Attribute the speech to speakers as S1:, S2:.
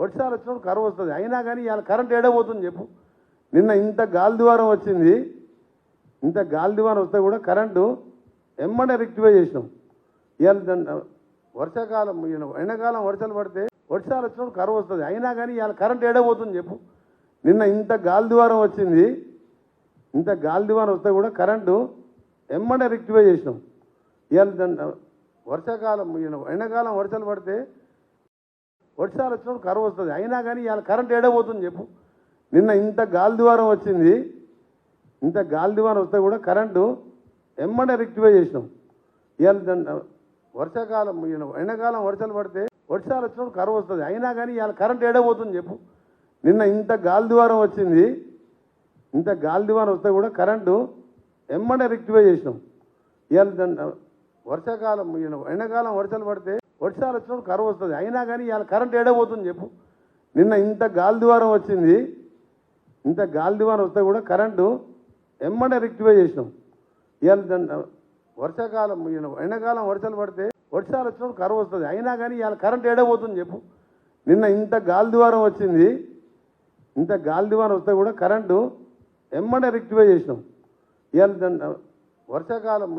S1: వర్షాలు వచ్చినప్పుడు కరువు వస్తుంది. అయినా కానీ ఇవాళ కరెంట్ ఏడబోతుంది చెప్పు. నిన్న ఇంత గాలి ద్వారం వచ్చింది. ఇంత గాలి ద్వారం వస్తే కూడా కరెంటు ఎమ్మడే రెక్టిఫై చేసినాం. ఇవాళ వర్షాకాలం ఎండాకాలం వర్షాలు పడితే వర్షాలు వచ్చినప్పుడు కరువు వస్తుంది. అయినా కానీ ఇవాళ కరెంట్ ఏడబోతుంది చెప్పు. నిన్న ఇంత గాలి ద్వారం వచ్చింది. ఇంత గాలి ద్వారం వస్తే కూడా కరెంటు ఎమ్మడే రెక్టిఫై చేసినాం. ఇవాళ వర్షాకాలం ఎండాకాలం వర్షాలు పడితే వర్షాలు వచ్చినప్పుడు కరువు వస్తుంది. అయినా కానీ ఇవాళ కరెంట్ ఏడబోతుంది చెప్పు. నిన్న ఇంత గాలి ద్వారం వచ్చింది. ఇంత గాలి ద్వారం వస్తే కూడా కరెంటు ఎమ్మడే రెక్టిఫై చేసినాం. ఇవాళ వర్షాకాలం ఎండాకాలం వర్షాలు పడితే వర్షాలు వచ్చినప్పుడు కరువు వస్తుంది. అయినా కానీ ఇవాళ కరెంట్ ఏడబోతుంది చెప్పు. నిన్న ఇంత గాలి ద్వారం వచ్చింది. ఇంత గాలి ద్వారం వస్తే కూడా కరెంటు ఎమ్మడే రెక్టిఫై చేసినాం. ఇవాళ వర్షాకాలం ఎండాకాలం వర్షాలు పడితే వర్షాలు వచ్చినప్పుడు కరువు వస్తుంది. అయినా కానీ ఇవాళ కరెంట్ ఏడబోతుంది చెప్పు. నిన్న ఇంత గాలి ద్వారం వచ్చింది. ఇంత గాలి ద్వారం వస్తే కూడా కరెంటు ఎమ్మడే రెక్టిఫై చేసినాం. ఇవాళ వర్షాకాలం ఎండాకాలం వర్షాలు పడితే వర్షాలు వచ్చినప్పుడు కరువు వస్తుంది. అయినా కానీ ఇవాళ కరెంట్ ఏడబోతుంది చెప్పు. నిన్న ఇంత గాలి ద్వారం వచ్చింది. ఇంత గాలి ద్వారం వస్తే కూడా కరెంటు ఎమ్మడే రెక్టిఫై చేసినాం. ఇవాళ వర్షాకాలం